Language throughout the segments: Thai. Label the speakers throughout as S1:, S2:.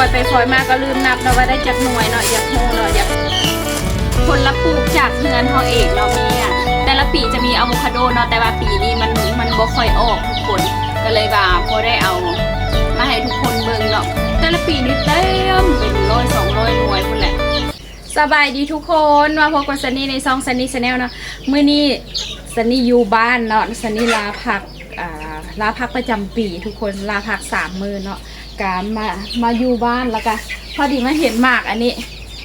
S1: อยไปฟอยมาก็ลืมนับแล้วว่าได้จากหน่วยเนาะอยากโหเนาะอยากผลละปลูกจากเฮือนเฮาเองเนาะมีอะแต่ละปีจะมีอะโวคาโดเนาะแต่ว่าปีนี้มันมันบ่ค่อยออกทุกคนก็เลยว่าบ่ได้เอามาให้ทุกคนเบิ่งเนาะแต่ละปีนี่เต็มเป็นร้อยสองร้อยหน่วยพุ่นแหละสบายดีทุกคนมาพบกับซันนี่ในซองซันนี่ชาแนลเนาะมื้อนี้ซันนี่อยู่บ้านเนาะซันนี่ลาพักอ่าลาพักประจำปีทุกคนลาพักสามมือเนาะ กามามาอยู่บ้านแล้วก็พอดีมาเห็นหมากอันนี้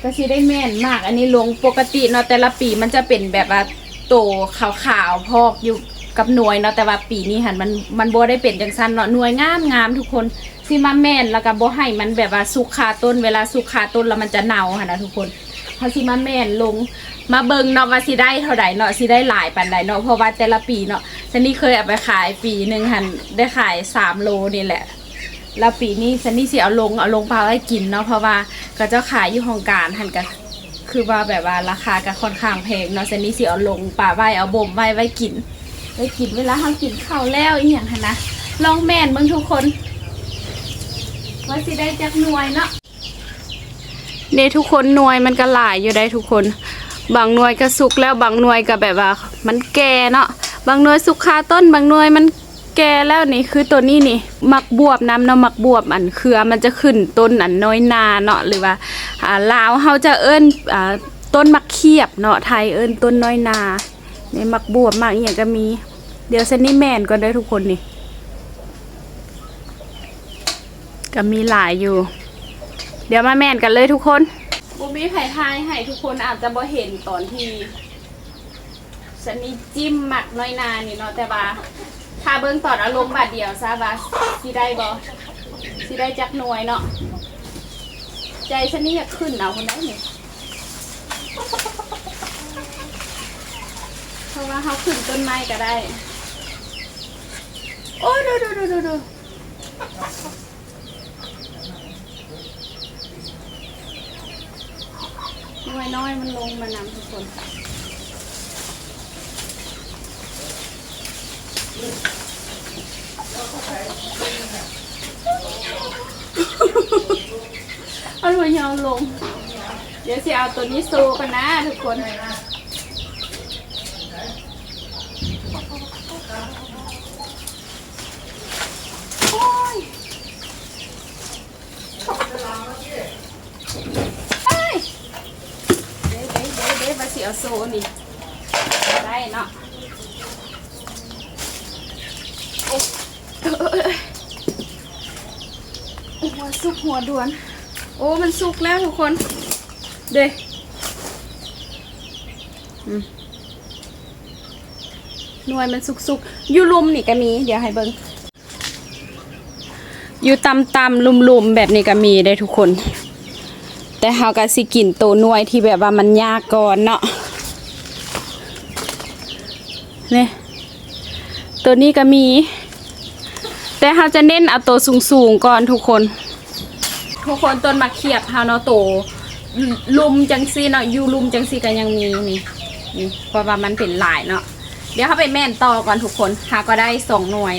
S1: ก็สิได้แม่นมากอันนี้ลงปกติเนาะแต่ละปีมันจะเป็นแบบว่าโตขาวๆพอกอยู่กับหน่วยเนาะแต่ว่าปีนี้หันมันมันบ่ได้เป็นจังซั่นเนาะหน่วยงามงามทุกคนสิมาแม่นแล้วก็บ่ให้มันแบบว่าสุกคาต้นเวลาสุกคาต้นแล้วมันจะเน่าหั่นนะทุกคนเขาสิมาแม่นลงมาเบิงเนาะว่าสิได้เท่าใดเนาะสิได้หลายปานใดเนาะเพราะว่าแต่ละปีเนาะฉันนี่เคยเอาไปขายปีหนึ่งหันได้ขายสามโลนี่แหละ แล้วปีนี้ซันนี่สิเอาลงเอาลงปลาไว้กินเนาะเพราะว่าก็เจ้าขายอยู่ของการหันก็คือว่าแบบว่าราคาก็ค่อนข้างแพงเนาะซันนี่สิเอาลงปลาไว้เอาบ่มไว้ไว้กินไว้กินเวลาเรากินข้าวแล้วอีหยังหันนะลองแม่นเบิ่งทุกคนว่าสิได้จักหน่วยเนาะเนี่ยทุกคนหน่วยมันก็หลายอยู่ได้ทุกคน บางหน่วยก็สุกแล้วบางหน่วยก็แบบว่า มันแก่เนาะบางหน่วยสุกคาต้น บางหน่วยมัน แก่แล้วนี่คือตัวนี้นี่มักบวบน้ำเนาะมักบวบอันเครือมันจะขึ้นต้นอันน้อยนาเนาะหรือว่าอ่าลาวเฮาจะเอิ้นอ่าต้นมักเขียบเนาะไทยเอิ้นต้นน้อยนาในมักบวบมากอีหยังก็มี เดี๋ยวเซนนี่แม่นก่อนเด้ทุกคนนี่ก็มีหลายอยู่ เดี๋ยวมาแม่นกันเลยทุกคนบูมีไผ่ทายให้ทุกคนอาจจะบ่เห็นตอนที่ฉันนี่จิ้มหมักน้อยนานี่เนาะแต่ว่า ถ้าเบิ่งตอนอารมณ์บาดเดียวซะว่าสิได้บ่สิได้จักหน่วยเนาะใจฉันนี่อยากขึ้นเอาคนได้นี่เพราะว่าเขาขึ้นต้นไม้ก็ได้ โอ้ดูดูดูดูดูน้อยน้อยมันลงมานำทุกคน เอาหน่วยาวลง เดี๋ยวสิเอาตัวนี้โซกันนะทุกคนโอ้ยเอ้ยเด้เด้เด้เด้มาสิเอาโซนี่ได้เนาะโอ้เอ้ย หัวสุกหัวด่วน โอ้มันสุกแล้วทุกคน เด้หน่วยมันสุกๆอยู่ลุมนี่ก็มี เดี๋ยวให้เบิ่งอยู่ตำตำๆลุมแบบนี้ก็มีได้ทุกคน แต่เฮาก็สิกินตัวหน่วยที่แบบว่ามันยากก่อนเนาะนี่ตัวนี้ก็มี แต่เฮาจะเน้นเอาตัวสูงๆก่อนทุกคน ทุกคนต้นมะเขียบเฮาเนาะโตลุมจังซีเนาะอยู่ลุมจังซีก็ยังมีนี่นี่เพราะว่ามันเป็นหลายเนาะเดี๋ยวเฮาไปแม่นต่อก่อนทุกคนเฮาก็ได้สองหน่วย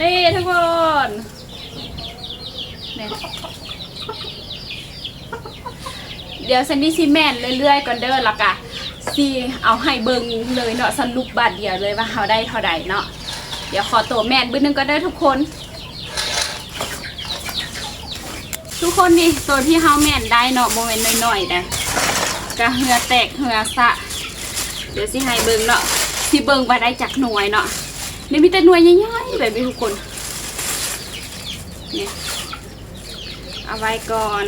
S1: นี่ทุกคนเนี่ย เดี๋ยวซันดี้ซีแมนเรื่อยๆก่อนเด้อและกะซีเอาให้เบิงเลยเนาะสรุปบาทเดียวเลยว่าเขาได้เท่าใดเนาะเดี๋ยวขอตัวแมนบึ้นึงก็ได้ทุกคน ทุกคนนี่ตัวที่เฮาแมนได้เนาะโมเมนต์น้อยๆนะกะเหือแตกเหือสะ เดี๋ยวสิให้เบิงเนาะสิเบิงว่าได้จากหน่วยเนาะนี่มีแต่หน่วยใหญ่ๆแบบนี้ทุกคนเนี่เอาไว้ก่อน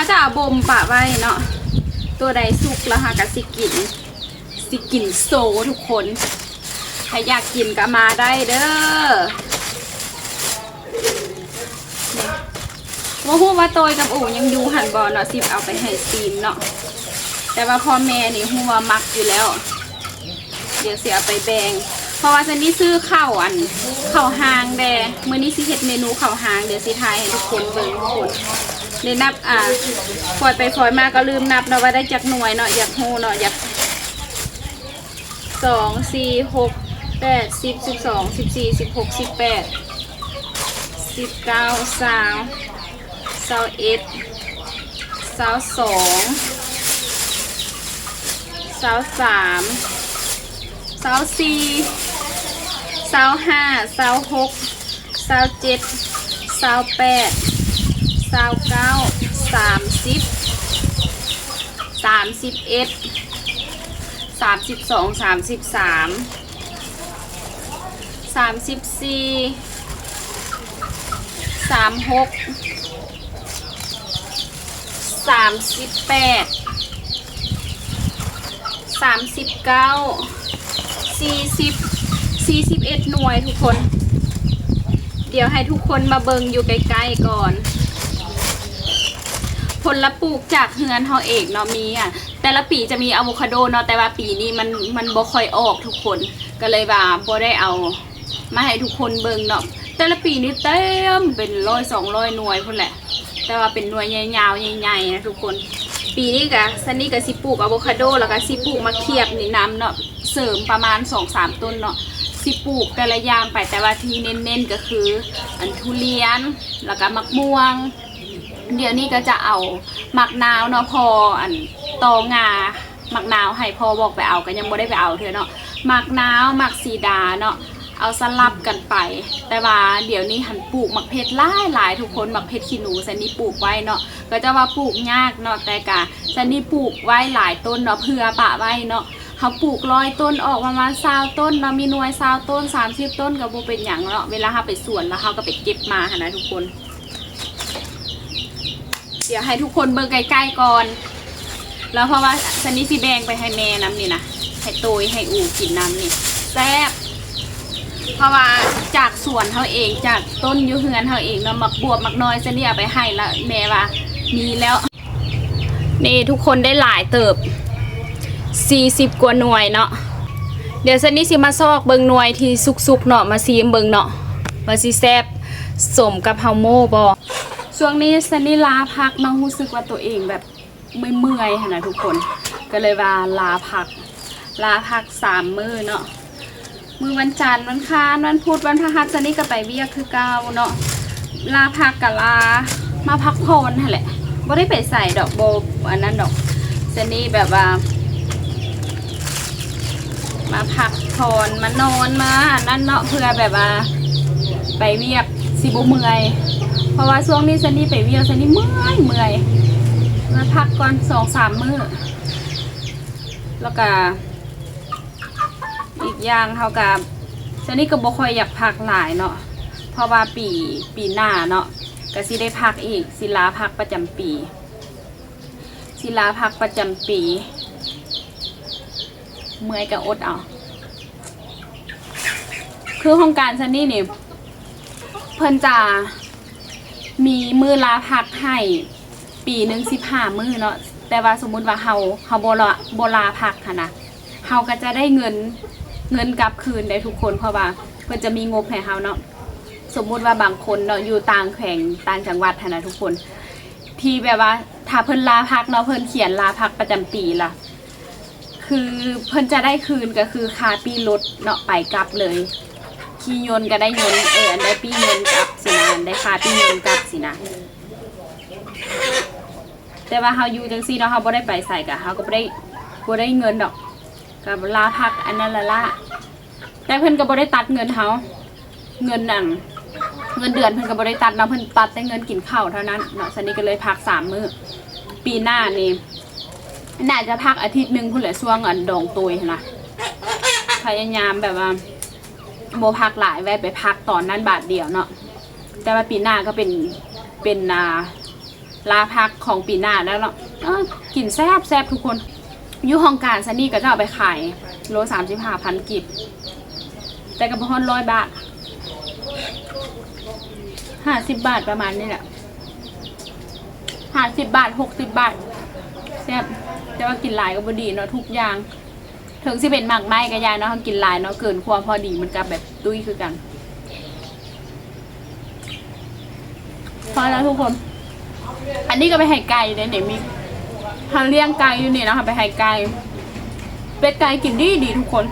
S1: ถ้าจะเอาบ่มปะไว้เนาะตัวใดสุกแล้วฮะกับสิกินสิกินโซทุกคนถ้าอยากกินก็มาได้เด้อนี่ว่าฮู้ว่าโตยกับอู่ยังอยู่หันบอเนาะสิบเอาไปให้ซีมเนาะแต่ว่าพ่อแม่นี่ฮู้ว่ามักอยู่แล้ว เดี๋ยวเสียไปแบงเพราะว่าซันนี่ซื้อข้าวอันข้าวหางแดมื้อนี้สิเฮ็ดเมนูข้าวหางเดี๋ยวสิทายให้ทุกคนเบิ่งทุกคน ได้นับอ่าปล่อยไปปล่อยมาก็ลืมนับเนาะว่าได้จากหน่วยเนาะอยากฮูเนาะอยากสองสี่หกแปดสิบสิบสองสิบสี่สิบหกสิบแปดสิบเก้าสามสาวเอ็ดสาวสองสาวสามสาวสี่สาวห้าสาวหกสาวเจ็ดสาวแปด สาวเก้าสามสิบสามสิบเอ็ดสามสิบสองสามสิบสามสามสิบสี่สามหกสามสิบแปดสามสิบเก้าสี่สิบสี่สิบเอ็ดหน่วยทุกคน เดี๋ยวให้ทุกคนมาเบิงอยู่ใกล้ๆก่อน ผลปลูกจากเฮือนเฮาเองเนาะมีอะแต่ละปีจะมีอะโวคาโดเนาะแต่ว่าปีนี้มันมันบ่ค่อยออกทุกคนก็เลยว่าบ่ได้เอามาให้ทุกคนเบิ่งเนาะแต่ละปีนี่เต็มเป็นร้อยสองร้อยหน่วยพุ่นแหละ แต่ว่าเป็นหน่วยยาวๆใหญ่ๆนะทุกคน ปีนี้กะซันนี่ก็สิปลูกอะโวคาโดแล้วก็สิปลูกมะเขียบนี่น้ำเนาะเสริมประมาณสองสามต้นเนาะสิปลูกแต่ละอย่างไปแต่ว่าที่เน้นๆก็คือ อันทุเรียนแล้วก็มะม่วง เดี๋ยวนี้ก็จะเอาหมักนาวเนาะพออันตองาหมักนาวให้พอบอกไปเอาก็ยังไม่ได้ไปเอาเธอเนาะหมักนาวหมักสีดาเนาะเอาสลับกันไป แต่ว่าเดี๋ยวนี้หันปลูกหมักเพชรหลายหลายทุกคนหมักเพชรขี้หนูสันนี่ปลูกไว้เนาะก็จะว่าปลูกยากเนาะแต่กะสันนี่ปลูกไว้หลายต้นเนาะเพื่อปะไว้เนาะเขาปลูกร้อยต้นออกประมาณซาวต้นเนาะมีหน่วยซาวต้น30ต้นกับโบเป็นอย่างเนาะเวลาเขาไปสวนแล้วเขาก็ไปเก็บมาหนนะทุกคน เดี๋ยวให้ทุกคนเบิ่งใกล้ๆก่อน แล้วเพราะว่าซันนี่สิแบงไปให้แม่น้ำนี่นะให้โตยให้อูกินน้ำนี่แซ่บเพราะว่าจากสวนเขาเองจากต้นยูเฮือนเขาเองเนาะมักบวบมักน้อยซันนี่เอาไปให้แล้วแม่ว่ามีแล้ว นี่ทุกคนได้หลายเติบ 40 กว่าหน่วยเนาะเดี๋ยวซันนี่สิมาซอกเบิงหน่วยที่สุกๆเนาะมาซีมเบิงเนาะมาซีแซบสมกับเฮาโม่บอ ช่วงนี้ซันนี่ลาพักน้องรู้สึกว่าตัวเองแบบไม่เมื่อยๆค่ะนะทุกคน ก็เลยว่าลาพัก ลาพักสามมือเนาะมือวันจันทร์วันค้านวันพุธวันพฤหัสซันนี่ก็ไปเวียกคือเก่าเนาะลาพักกับลามาพักผ่อนนั่นแหละบ่ได้ไปใส่ดอกโบอันนั้นดอกซันนี่แบบว่า มาพักผ่อนมานอนมาอันนั้นเนาะเพื่อแบบว่า ไปเวียกสิบเมื่อย ราะว่าช่วงนี้ซันนี่ไปเวียกซันนี่เมื่อยเมื่อยมาพักก่อนสองสามมื้อแล้วก็อีกอย่างเท่ากับซันนี่ก็บ่ค่อยอยากพักหลายเนาะเพราะว่าปีปีหน้าเนาะก็สิได้พักอีกศิลาพักประจำปีศิลาพักประจำปี เมื่อยก็อดเอาคือโครงการซันนี่นี่เพิ่นจะ มีมือลาพักให้ปีหนึ่งสิบห้ามือเนาะแต่ว่าสมมุติว่าเฮาเฮาโบลาโบลาพักค่ะนะเฮาก็จะได้เงินเงินกลับคืนได้ทุกคนเพราะว่าเพิ่นจะมีงบให้เฮาเนาะสมมุติว่าบางคนเนาะอยู่ต่างแขวงต่างจังหวัดค่ะนะทุกคน ที่แบบว่าถ้าเพิ่นลาพักเนาะเพิ่นเขียนลาพักประจำปีล่ะคือเพิ่นจะได้คืนก็คือคาปีรถเนาะไปกลับเลยขี่ยนต์ก็ได้ยนต์เอออันได้ปียนต์กลับส นะอันได้ค่าปียนต์กลับสินะ แต่ว่าเฮาอยู่จังซี่เนาะเฮาบ่ได้ไปใส่กะเฮาก็บ่ได้บ่ได้เงินดอกกับลาพักอันนั้นละละแต่เพิ่นก็บ่ได้ตัดเงินเฮาเงินนั่นเงินเดือนเพิ่นก็บ่ได้ตัดเนาะเพิ่นตัดแต่เงินกินข้าวเท่านั้นเนาะซันนี่ก็เลยพักสามมื้อปีหน้านี่น่าจะพักอาทิตย์หนึงพุ่นแหละช่วงอันดองตุยนะพยายามแบบว่าโมพักหลายแวะไปพักตอนนั้นบาทเดียวเนาะ แต่ว่าปีหน้าก็เป็นเป็นนาลาพักของปีหน้าแล้วเนาะเอ้อกินแซบแซบทุกคนยูห้องการซันนี่ก็จะเอาไปขายโลสามสิบห้าพันกิบแต่กับพอนร้อยบาทห้าสิบบาทประมาณนี้แหละห้าสิบบาทหกสิบบาทแซ่บแต่ว่ากินหลายก็บดีเนาะทุกอย่าง ถึงสิเป็นหมากไม้ก็ยายเนาะกินหลายเนาะเกินความพอดีมันกับแบบตุ้ยคือกัน พอแล้วทุกคน อันนี้ก็ไปให้ไก่เด้เนี่ยมีทาเลี้ยงไก่อยู่นี่นะคะไปให้ไก่เป็ดไก่กินดีดีทุกคน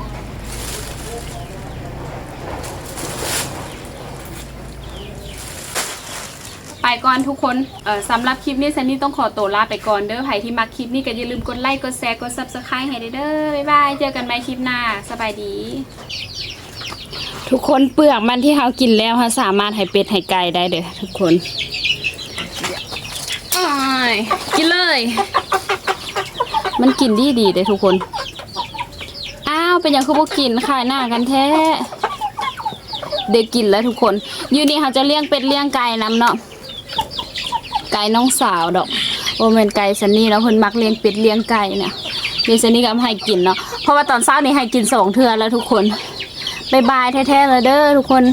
S1: ไปก่อนทุกคนเอ่อสำหรับคลิปนี้ซันนี่ต้องขอตัวลาไปก่อนเด้อใครที่มักคลิปนี้ก็อย่าลืมกดไลค์ กดแชร์ กด subscribe ให้เด้อ บ๊ายบาย เจอกันใหม่คลิปหน้า สบายดี ทุกคนเปลือกมันที่เขากินแล้วเขาสามารถให้เป็ดให้ไก่ได้เด้อทุกคนอ้ายกินเลย มันกินดีดีเลยทุกคน อ้าวเป็นอย่างคือพวกกินขายหน้ากันแท้เด็กกินแล้วทุกคน อยู่นี่เขาจะเลี้ยงเป็ดเลี้ยงไก่นำเนาะไก่น้องสาวดอกโอเมนไก่ซันนี่แล้วเพิ่นมักเลี้ยงเป็ดเลี้ยงไก่เนี่ยเดี๋ยวซันนี่ก็เอามาให้กินเนาะเพราะว่าตอนเช้านี่ให้กินสองเทื่อแล้วทุกคน บายบายแท้ๆเลยเด้อทุกคน